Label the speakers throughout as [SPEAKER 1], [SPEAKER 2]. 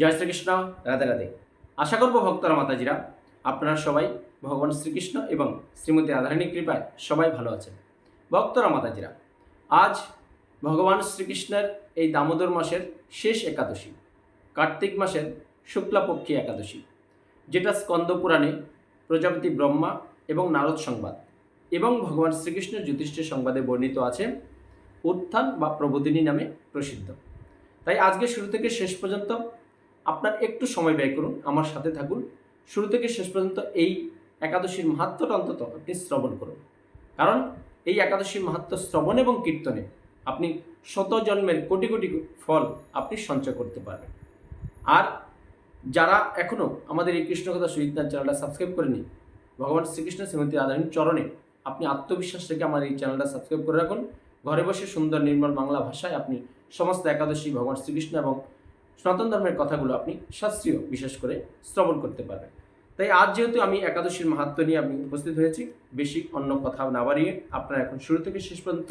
[SPEAKER 1] জয় শ্রীকৃষ্ণ, রাধে রাধে। আশা করব ভক্তরা মাতাজিরা, আপনারা সবাই ভগবান শ্রীকৃষ্ণ এবং শ্রীমতী রাধারানীর কৃপায় সবাই ভালো আছেন। ভক্তরা মাতাজিরা, আজ ভগবান শ্রীকৃষ্ণের এই দামোদর মাসের শেষ একাদশী, কার্তিক মাসের শুক্লাপক্ষী একাদশী, যেটা স্কন্দ পুরাণে প্রজাপতি ব্রহ্মা এবং নারদ সংবাদ এবং ভগবান শ্রীকৃষ্ণ জ্যোতিষ্ঠের সংবাদে বর্ণিত আছে, উত্থান বা প্রবোধিনী নামে প্রসিদ্ধ। তাই আজকে শুরু থেকে শেষ পর্যন্ত আপনার একটু সময় ব্যয় করুন, আমার সাথে থাকুন। শুরু থেকে শেষ পর্যন্ত এই একাদশীর মাহাত্মটা অন্তত আপনি শ্রবণ করুন। কারণ এই একাদশীর মাহাত্ম শ্রবণ এবং কীর্তনে আপনি শত জন্মের কোটি কোটি ফল আপনি সঞ্চয় করতে পারবেন। আর যারা এখনও আমাদের এই কৃষ্ণকথা সুইতনাথ চ্যানেলটা সাবস্ক্রাইব করেনি ভগবান শ্রীকৃষ্ণ শ্রীমতী রাধারণীর চরণে আপনি আত্মবিশ্বাস রেখে আমার এই চ্যানেলটা সাবস্ক্রাইব করে রাখুন। ঘরে বসে সুন্দর নির্মল বাংলা ভাষায় আপনি সমস্ত একাদশী ভগবান শ্রীকৃষ্ণ এবং সনাতন ধর্মের কথাগুলো আপনি শাস্ত্রীয়, বিশেষ করে শ্রবণ করতে পারবেন। তাই আজ যেহেতু আমি একাদশীর মাহাত্ম নিয়ে আমি উপস্থিত হয়েছি, বেশি অন্য কথা না বাড়িয়ে আপনারা এখন শুরু থেকে শেষ পর্যন্ত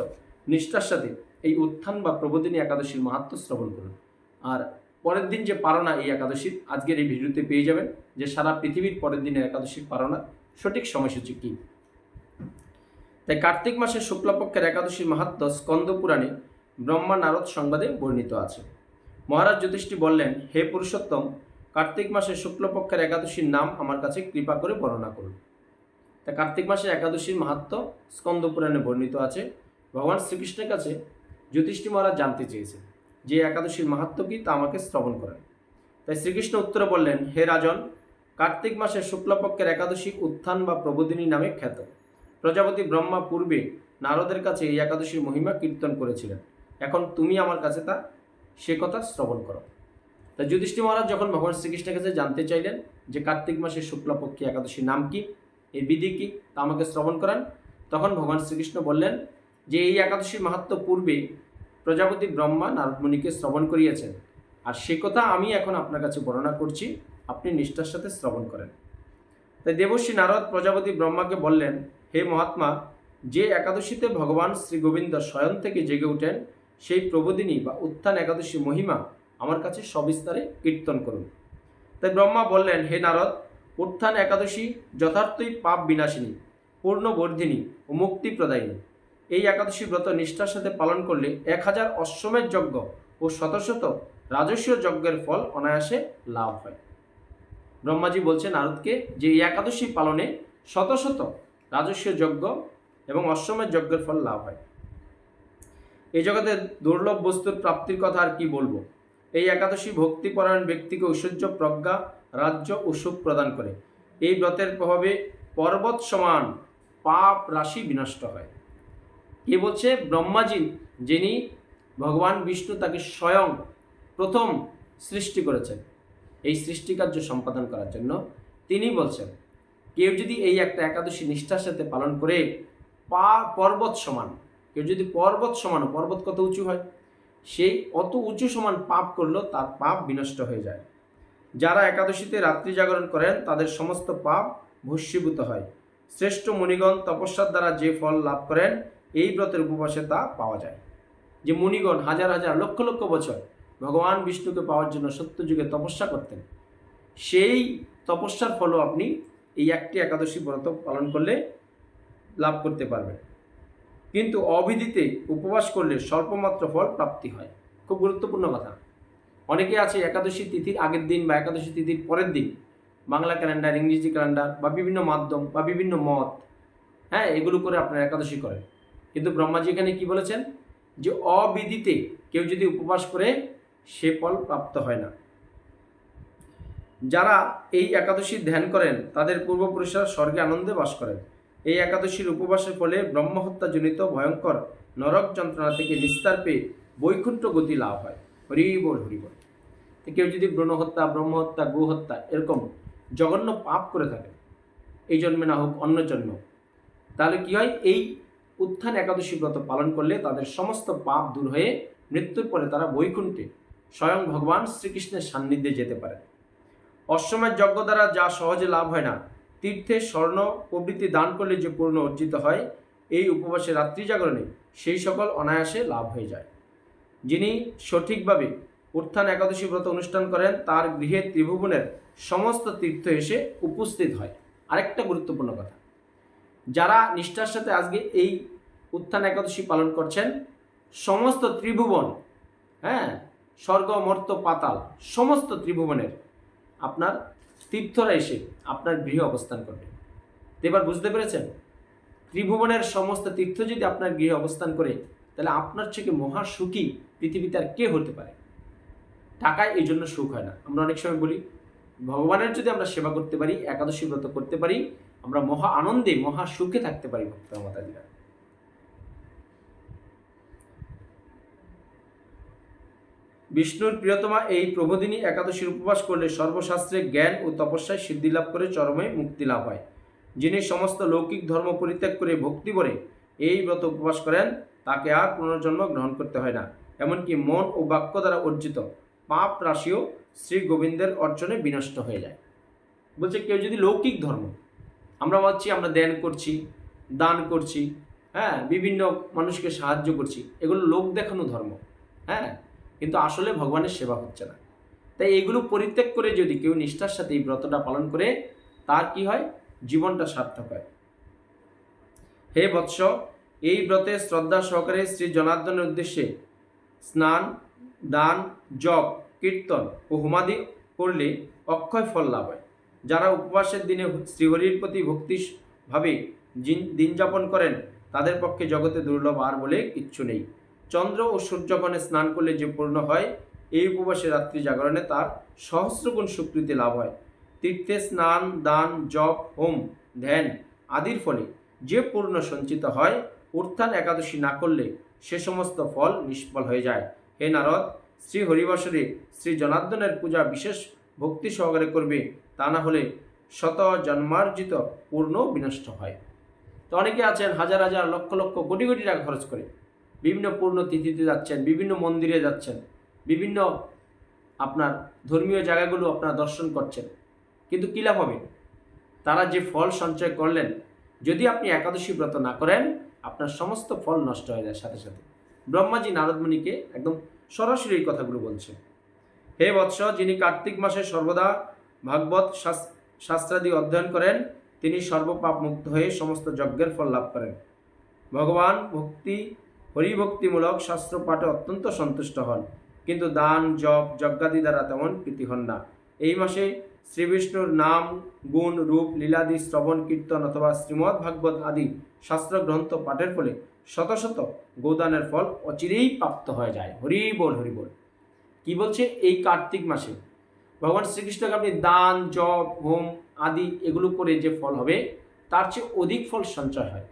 [SPEAKER 1] নিষ্ঠার সাথে এই উত্থান বা প্রবোধিনী একাদশীর মাহাত্ম শ্রবণ করুন। আর পরের দিন যে পারণা এই একাদশীর আজকের এই ভিডিওতে পেয়ে যাবেন যে সারা পৃথিবীর পরের দিনের একাদশীর পারণা সঠিক সময়সূচি কী। তাই কার্তিক মাসের শুক্লপক্ষের একাদশীর মাহাত্ম স্কন্দ পুরাণে ব্রহ্মা নারদ সংবাদে বর্ণিত আছে। মহারাজ জ্যোতিষটি বললেন, হে পুরুষোত্তম, কার্তিক মাসের শুক্লপক্ষের একাদশীর নাম আমার কাছে কৃপা করে বর্ণনা করুন। তা কার্তিক মাসের একাদশীর মাহাত্ম স্কন্দ পুরাণে বর্ণিত আছে। ভগবান শ্রীকৃষ্ণের কাছে জ্যোতিষটি মহারাজ জানতে চেয়েছে যে একাদশীর মাহাত্ম কি তা আমাকে শ্রবণ করেন। তাই শ্রীকৃষ্ণ উত্তরে বললেন, হে রাজন, কার্তিক মাসের শুক্লপক্ষের একাদশী উত্থান বা প্রবোধিনী নামে খ্যাত। প্রজাপতি ব্রহ্মা পূর্বে নারদের কাছে এই একাদশীর মহিমা কীর্তন করেছিলেন। এখন তুমি আমার কাছে তা সে কথা শ্রবণ করো। তা যুধিষ্ঠি মহারাজ যখন ভগবান শ্রীকৃষ্ণের কাছে জানতে চাইলেন যে কার্তিক মাসের শুক্লপক্ষী একাদশীর নাম কি এই বিধি কি, তা আমাকে শ্রবণ করান। তখন ভগবান শ্রীকৃষ্ণ বললেন যে এই একাদশীর মাহাত্ম পূর্বে প্রজাপতি ব্রহ্মা নারদমণিকে শ্রবণ করিয়েছেন। আর সে কথা আমি এখন আপনার কাছে বর্ণনা করছি, আপনি নিষ্ঠার সাথে শ্রবণ করেন। তাই দেবশ্রী নারদ প্রজাপতি ব্রহ্মাকে বললেন, হে মহাত্মা, যে একাদশীতে ভগবান শ্রী গোবিন্দ স্বয়ং থেকে জেগে ওঠেন সেই প্রবোদিনী বা উত্থান একাদশী মহিমা আমার কাছে সবিস্তারে কীর্তন করুন। তাই ব্রহ্মা বললেন, হে নারদ, উত্থান একাদশী যথার্থই পাপ বিনাশিনী পূর্ণবর্ধিনী ও মুক্তি প্রদায়িনী। এই একাদশী ব্রত নিষ্ঠার সাথে পালন করলে এক হাজার অশ্বমের যজ্ঞ ও শত শত রাজস্বীয় যজ্ঞের ফল অনায়াসে লাভ হয়। ব্রহ্মাজি বলছেন, নারদকে, যে এই একাদশী পালনে শত শত রাজস্বীয় যজ্ঞ এবং অশ্বমের যজ্ঞের ফল লাভ হয়। এই জগতে দুর্লভ বস্তুর প্রাপ্তির কথা আর কি বলব? এই একাদশী ভক্তিপরায়ণ ব্যক্তিকে ঐশ্বর্য প্রজ্ঞা, রাজ্য ও সুখ প্রদান করে। এই ব্রতের প্রভাবে পর্বত সমান পাপ রাশি বিনষ্ট হয়। এ বলছে ব্রহ্মাজি? যিনি ভগবান বিষ্ণু তাকে স্বয়ং প্রথম সৃষ্টি করেছেন। এই সৃষ্টিকার্য সম্পাদন করার জন্য তিনি বলছেন, কেউ যদি এই একটা একাদশী নিষ্ঠার সাথে পালন করে পা পর্বত সমান কেউ যদি পর্বত সমান, পর্বত কত উঁচু হয়? সেই অত উঁচু সমান পাপ করলেও তার পাপ বিনষ্ট হয়ে যায়। যারা একাদশীতে রাত্রি জাগরণ করেন, তাদের সমস্ত পাপ ভস্মীভূত হয়। শ্রেষ্ঠ মুনিগণ তপস্যার দ্বারা যে ফল লাভ করেন, এই ব্রতের উপবাসে তা পাওয়া যায়। যে মুনিগণ হাজার হাজার, লক্ষ লক্ষ বছর ভগবান বিষ্ণুকে পাওয়ার জন্য সত্যযুগে তপস্যা করতেন, সেই তপস্যার ফলও আপনি এই একটি একাদশী ব্রত পালন করলে লাভ করতে পারবেন। কিন্তু অবিধিতে উপবাস করলে স্বল্পমাত্র ফল প্রাপ্তি হয়। খুব গুরুত্বপূর্ণ কথা। অনেকে আছে একাদশী তিথির আগের দিন বা একাদশী তিথির পরের দিন বাংলা ক্যালেন্ডার, ইংরেজি ক্যালেন্ডার বা বিভিন্ন মাধ্যম বা বিভিন্ন মত হ্যাঁ এগুলো করে আপনারা একাদশী করেন। কিন্তু ব্রহ্মাজি এখানে কি বলেছেন? যে অবিধিতে কেউ যদি উপবাস করে, সে ফল প্রাপ্ত হয় না। যারা এই একাদশী ধ্যান করেন, তাদের পূর্বপুরুষরা স্বর্গে আনন্দে বাস করেন। এই একাদশীর উপবাসের ফলে ব্রহ্মহত্যাজনিত ভয়ঙ্কর নরক যন্ত্রণা থেকে নিস্তার পেয়ে বৈকুণ্ঠ গতি লাভ হয়। হরিবল হরিবল কেউ যদি ব্রণহত্যা ব্রহ্মহত্যা, গোহত্যা এরকম জঘন্য পাপ করে থাকে, এই জন্মে না হোক অন্য জন্ম, তাহলে কি হয়? এই উত্থান একাদশী ব্রত পালন করলে তাদের সমস্ত পাপ দূর হয়ে মৃত্যুর পরে তারা বৈকুণ্ঠে স্বয়ং ভগবান শ্রীকৃষ্ণের সান্নিধ্যে যেতে পারে। অশ্বমের যজ্ঞ দ্বারা যা সহজে লাভ হয় না তীর্থে স্বর্ণ প্রভৃতি দান করলে যে পূর্ণ অর্জিত হয়, এই উপবাসে রাত্রি জাগরণে সেই সকল অনায়াসে লাভ হয়ে যায়। যিনি সঠিকভাবে উত্থান একাদশী ব্রত অনুষ্ঠান করেন, তার গৃহে ত্রিভুবনের সমস্ত তীর্থ এসে উপস্থিত হয়। আরেকটা গুরুত্বপূর্ণ কথা, যারা নিষ্ঠার সাথে আজকে এই উত্থান একাদশী পালন করছেন, সমস্ত ত্রিভুবন হ্যাঁ স্বর্গ, মর্ত, পাতাল, সমস্ত ত্রিভুবনের আপনার তীর্থরা এসে আপনার গৃহে অবস্থান করবে। এবার বুঝতে পেরেছেন? ত্রিভুবনের সমস্ত তীর্থ যদি আপনার গৃহে অবস্থান করে, তাহলে আপনার থেকে মহা সুখী পৃথিবীতে আর কে হতে পারে? টাকায় এই জন্য সুখ হয় না। আমরা অনেক সময় বলি, ভগবানের যদি আমরা সেবা করতে পারি, একাদশী ব্রত করতে পারি, আমরা মহা আনন্দে, মহা সুখে থাকতে পারি ভক্ত মাতাজিরা। বিষ্ণুর প্রিয়তমা এই প্রবোধিনী একাদশীর উপবাস করলে সর্বশাস্ত্রে জ্ঞান ও তপস্যায় সিদ্ধি লাভ করে চরমে মুক্তি লাভ হয়। যিনি সমস্ত লৌকিক ধর্ম পরিত্যাগ করে ভক্তি ভরে এই ব্রত উপবাস করেন, তাকে আর পুনর্জন্ম গ্রহণ করতে হয় না। এমনকি মন ও বাক্য দ্বারা অর্জিত পাপ রাশিও শ্রী গোবিন্দের অর্জনে বিনষ্ট হয়ে যায়। বলছে, কেউ যদি লৌকিক ধর্ম, আমরা ভাবছি আমরা ধ্যান করছি, দান করছি হ্যাঁ বিভিন্ন মানুষকে সাহায্য করছি, এগুলো লোক দেখানো ধর্ম হ্যাঁ কিন্তু আসলে ভগবানের সেবা হচ্ছে না। তাই এগুলো পরিত্যাগ করে যদি কেউ নিষ্ঠার সাথে এই ব্রতটা পালন করে, তার কি হয়? জীবনটা সার্থক হয়। হে বৎস, এই ব্রতে শ্রদ্ধা সহকারে শ্রী জনার্দনের উদ্দেশ্যে স্নান, দান, জপ, কীর্তন ও হোমাদি করলে অক্ষয় ফল লাভ হয়। যারা উপবাসের দিনে শ্রীহরির প্রতি ভক্তি ভাবে দিন যাপন করেন, তাদের পক্ষে জগতে দুর্লভ আর বলে কিচ্ছু নেই। চন্দ্র ও সূর্যগণে স্নান করলে যে পূর্ণ হয়, এই উপবাসে রাত্রি জাগরণে তার সহস্রগুণ সুকৃতি লাভ হয়। তীর্থে স্নান, দান, জপ, হোম, ধ্যান আদির ফলে যে পূর্ণ সঞ্চিত হয়, উত্থান একাদশী না করলে সে সমস্ত ফল নিষ্ফল হয়ে যায়। হে নারদ, শ্রী হরিবাসরে শ্রী জনার্দনের পূজা বিশেষ ভক্তি সহকারে করবে, তা না হলে শত জন্মার্জিত পূর্ণ বিনষ্ট হয়। তো অনেকে আছেন হাজার হাজার লক্ষ লক্ষ কোটি কোটি টাকা খরচ করে। বিভিন্ন পূর্ণ তিথিতে যাচ্ছেন, বিভিন্ন মন্দিরে যাচ্ছেন, বিভিন্ন আপনার ধর্মীয় জায়গাগুলো আপনারা দর্শন করছেন। কিন্তু কী লাভ হবে? তারা যে ফল সঞ্চয় করলেন, যদি আপনি একাদশী ব্রত না করেন, আপনার সমস্ত ফল নষ্ট হয়ে যায় সাথে সাথে। ব্রহ্মাজি নারদমণিকে একদম সরাসরি এই কথাগুলো বলছে হে বৎস, যিনি কার্তিক মাসে সর্বদা ভাগবত শাস- শাস্ত্রাদি অধ্যয়ন করেন, তিনি সর্বপাপ মুক্ত হয়ে সমস্ত যজ্ঞের ফল লাভ করেন। ভগবান ভক্তি হরিভক্তিমূলক শাস্ত্র পাঠে অত্যন্ত সন্তুষ্ট হন, কিন্তু দান, জপ, যজ্ঞাদি দ্বারা তেমন প্রীতি হন না। এই মাসে শ্রীবিষ্ণুর নাম, গুণ, রূপ, লীলাদি, শ্রবণ, কীর্তন অথবা শ্রীমদ্ ভাগবত আদি শাস্ত্র গ্রন্থ পাঠের ফলে শত শত গোদানের ফল অচিরেই প্রাপ্ত হয়ে যায়। হরি বল হরি বল। কি বলছে এই কার্তিক মাসে? ভগবান শ্রীকৃষ্ণকে আপনি দান, জপ, হোম আদি এগুলো করে যে ফল হবে, তার চেয়ে অধিক ফল সঞ্চয় হয়।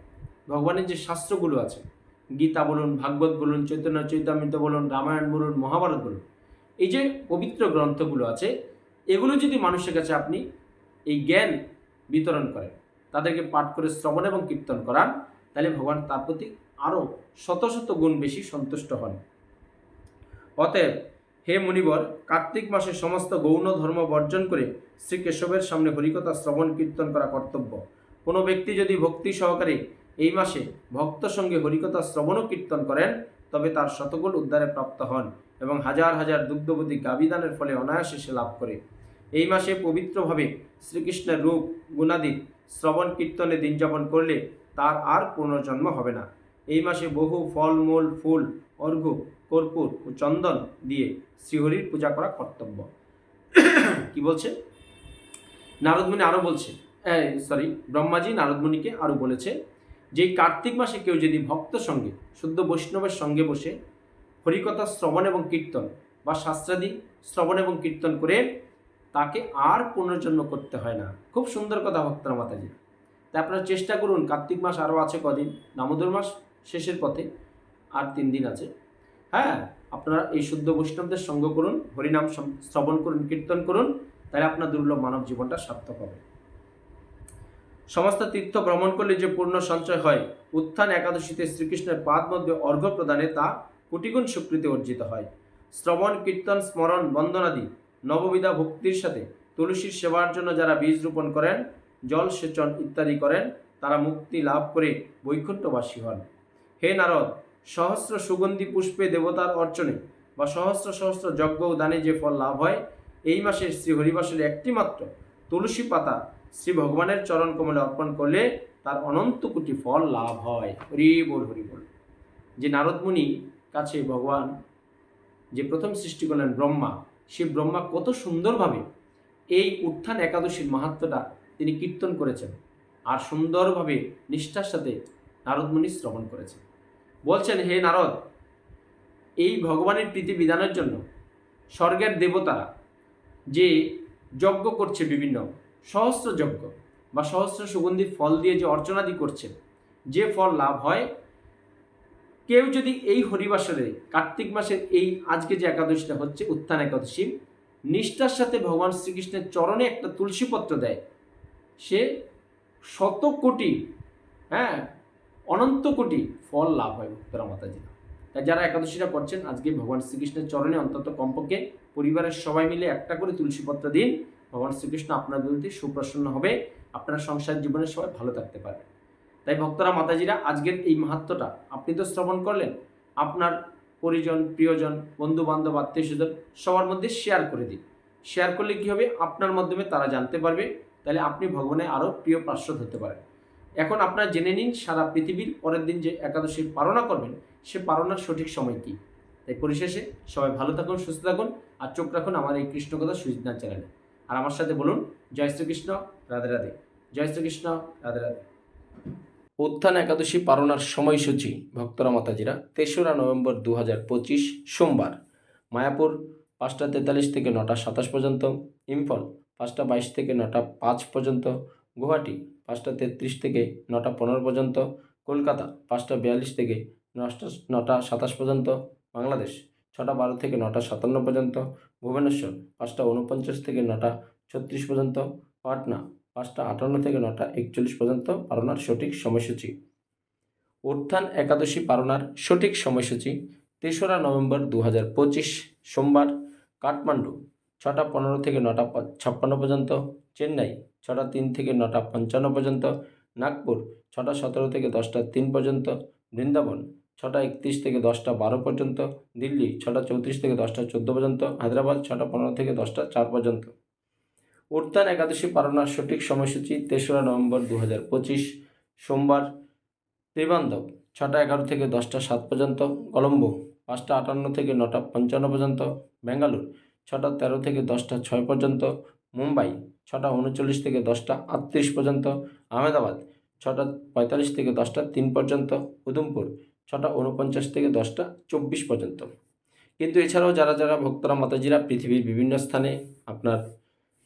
[SPEAKER 1] ভগবানের যে শাস্ত্রগুলো আছে গীতা বলুন, ভাগবত বলুন, চৈতন্য, চৈতামৃত বলুন, রামায়ণ বলুন, মহাভারত বলুন, এই যে পবিত্র গ্রন্থগুলো আছে, এগুলো যদি মানুষের কাছে আপনি এই জ্ঞান বিতরণ করেন, তাদেরকে পাঠ করে শ্রবণ এবং কীর্তন করান, তাহলে ভগবান তার প্রতি আরও শত শত গুণ বেশি সন্তুষ্ট হন। অতএব হে মুনিবর, কার্তিক মাসে সমস্ত গৌণ ধর্ম বর্জন করে শ্রী কেশবের সামনে হরিকথা, শ্রবণ, কীর্তন করা কর্তব্য। কোনো ব্যক্তি যদি ভক্তি সহকারে এই মাসে ভক্ত সঙ্গে হরিকথা শ্রবণ কীর্তন করেন, তবে তার শতগুণ উদ্ধারে প্রাপ্ত হন এবং হাজার হাজার দুগ্ধবতী গাবিদানের ফলে অনায়াসে সে লাভ করে। এই মাসে পবিত্রভাবে শ্রীকৃষ্ণের রূপ গুণাদি শ্রবণ কীর্তনে দিন যাপন করলে তার আর পুনর্জন্ম হবে না। এই মাসে বহু ফলমূল ফুল, অর্ঘ্য, কর্পূর ও চন্দন দিয়ে শ্রীহরির পূজা করা কর্তব্য। কি বলছে? নারদমুনি আরও বলছে সরি ব্রহ্মাজি নারদমুনিকে আরও বলেছে যে কার্তিক মাসে কেউ যদি ভক্ত সঙ্গে, শুদ্ধ বৈষ্ণবের সঙ্গে বসে হরিকথা, শ্রবণ এবং কীর্তন বা শাস্ত্রাদি শ্রবণ এবং কীর্তন করে তাকে আর পুনর্জন্ম করতে হয় না। খুব সুন্দর কথা ভক্তরা মাতাজি তাই আপনারা চেষ্টা করুন, কার্তিক মাস আরও আছে কদিন, দামোদর মাস শেষের পথে আর তিন দিন আছে। হ্যাঁ আপনারা এই শুদ্ধ বৈষ্ণবদের সঙ্গ করুন, হরিনাম শ্রবণ করুন, কীর্তন করুন, তাহলে আপনার দুর্লভ মানব জীবনটা সার্থক হবে। সমস্ত তীর্থ ভ্রমণ করলে যে পূর্ণ সঞ্চয় হয়, উত্থান একাদশীতে শ্রীকৃষ্ণের পাদ মধ্যে অর্ঘ্য প্রদানে তা কোটিগুণ স্বীকৃতি অর্জিত হয়। শ্রবণ, কীর্তন, স্মরণ, বন্দনাদি, নববিধা ভক্তির সাথে তুলসীর সেবার জন্য যারা বীজ রোপণ করেন, জল সেচন ইত্যাদি করেন, তারা মুক্তি লাভ করে বৈকুণ্ঠবাসী হন। হে নারদ, সহস্র সুগন্ধি পুষ্পে দেবতার অর্চনে বা সহস্র সহস্র যজ্ঞ দানে যে ফল লাভ হয়, এই মাসের শ্রী হরিবাসের একটি মাত্র তুলসী পাতা শ্রী ভগবানের চরণ কমলে অর্পণ করলে তার অনন্ত কোটি ফল লাভ হয়। হরি বল হরি বল যে নারদমুনি কাছে ভগবান যে প্রথম সৃষ্টি করলেন ব্রহ্মা, সে ব্রহ্মা কত সুন্দরভাবে এই উত্থান একাদশীর মাহাত্মটা তিনি কীর্তন করেছেন আর সুন্দরভাবে নিষ্ঠার সাথে নারদমুনি শ্রবণ করেছেন। বলছেন, হে নারদ, এই ভগবানের প্রীতি বিধানের জন্য স্বর্গের দেবতারা যে যজ্ঞ করছে বিভিন্ন সহস্র যজ্ঞ বা সহস্র সুগন্ধি ফল দিয়ে যে অর্চনাদি করছে যে ফল লাভ হয়, কেউ যদি এই হরিবাসরে কার্তিক মাসের এই আজকে যে একাদশীটা হচ্ছে, উত্থান একাদশী, নিষ্ঠার সাথে ভগবান শ্রীকৃষ্ণের চরণে একটা তুলসীপত্র দেয়, সে শত কোটি হ্যাঁ অনন্ত কোটি ফল লাভ হয় ভক্তরা মাতাজি তাই যারা একাদশীটা করছেন, আজকে ভগবান শ্রীকৃষ্ণের চরণে অন্তত কমপক্ষে পরিবারের সবাই মিলে একটা করে তুলসীপত্র দিন ভগবান শ্রীকৃষ্ণ আপনার বিরুদ্ধে সুপ্রসন্ন হবে। আপনার সংসার জীবনে সবাই ভালো থাকতে পারবে। তাই ভক্তরা, মাতাজিরা, আজকের এই মাহাত্মটা আপনি তো শ্রবণ করলেন। আপনার পরিজন, প্রিয়জন বন্ধু বান্ধব আত্মীয় স্বজন সবার মধ্যে শেয়ার করে দিন। শেয়ার করলে কী হবে? আপনার মাধ্যমে তারা জানতে পারবে। তাহলে আপনি ভগবানের আরও প্রিয় পার্শ্বদ হতে পারেন। এখন আপনারা জেনে নিন, সারা পৃথিবীর পরের দিন যে একাদশী পালনা করবেন, সে পালনার সঠিক সময় কী? তাই পরিশেষে সবাই ভালো থাকুন, সুস্থ থাকুন, আর চোখ রাখুন আমার এই কৃষ্ণকথা সুজিতনাথ চ্যানেলে। আর আমার সাথে বলুন, জয় শ্রীকৃষ্ণ, রাধে রাধে। জয় শ্রীকৃষ্ণ, রাধে রাধে। উত্থান একাদশী পালনার সময়সূচি, ভক্তরা, মাতাজিরা, তেসরা নভেম্বর দু পঁচিশ, সোমবার। মায়াপুর পাঁচটা তেতাল্লিশ থেকে নটা সাতাশ পর্যন্ত, ইম্ফল পাঁচটা বাইশ থেকে নটা পাঁচ পর্যন্ত, গুয়াহাটি পাঁচটা তেত্রিশ থেকে নটা পনেরো পর্যন্ত, কলকাতা পাঁচটা বিয়াল্লিশ থেকে নটা নটা সাতাশ পর্যন্ত, বাংলাদেশ ছটা বারো থেকে নটা সাতান্ন পর্যন্ত ভুবনেশ্বর, পাঁচটা উনপঞ্চাশ থেকে নটা ছত্রিশ পর্যন্ত, পাটনা, পাঁচটা আটান্ন থেকে নটা একচল্লিশ পর্যন্ত পারনার সঠিক সময়সূচি। উত্থান একাদশী পারনার সঠিক সময়সূচি তেসরা নভেম্বর দু হাজার পঁচিশ, সোমবার কাঠমান্ডু, ছটা পনেরো থেকে নটা ছাপ্পান্ন পর্যন্ত, চেন্নাই, ছটা তিন থেকে নটা পঞ্চান্ন পর্যন্ত, নাগপুর, ছটা সতেরো থেকে দশটা তিন পর্যন্ত, বৃন্দাবন ছটা একত্রিশ থেকে দশটা বারো পর্যন্ত, দিল্লি ছটা চৌত্রিশ থেকে দশটা চোদ্দ পর্যন্ত, হায়দ্রাবাদ ছটা পনেরো থেকে দশটা চার পর্যন্ত। উত্থান একাদশী পালনার সঠিক সময়সূচি তেসরা নভেম্বর দু হাজার পঁচিশ, সোমবার ত্রিবান্ধব ছটা এগারো থেকে দশটা সাত পর্যন্ত, কলম্বো পাঁচটা আটান্ন থেকে নটা পঞ্চান্ন পর্যন্ত ব্যাঙ্গালোর ছটা তেরো থেকে দশটা ছয় পর্যন্ত, মুম্বাই ছটা উনচল্লিশ থেকে দশটা আটত্রিশ পর্যন্ত, আহমেদাবাদ ছটা পঁয়তাল্লিশ থেকে দশটা তিন পর্যন্ত, উধমপুর ছটা উনপঞ্চাশ থেকে দশটা চব্বিশ পর্যন্ত। কিন্তু এছাড়াও যারা যারা ভক্তরা মাতাজিরা পৃথিবীর বিভিন্ন স্থানে আপনার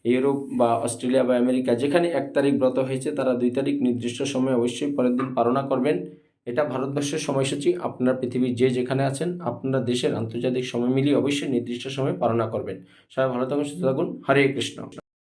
[SPEAKER 1] ইউরোপ বা অস্ট্রেলিয়া বা আমেরিকা যেখানে এক তারিখ ব্রত হয়েছে, তারা দুই তারিখ নির্দিষ্ট সময়ে অবশ্যই পরের দিন পালনা করবেন। এটা ভারতবর্ষের সময়সূচি। আপনার পৃথিবীর যে যেখানে আছেন, আপনার দেশের আন্তর্জাতিক সময় মিলিয়ে অবশ্যই নির্দিষ্ট সময়ে পালনা করবেন। সবাই ভালো থাকুন থাকুন। হরে কৃষ্ণ।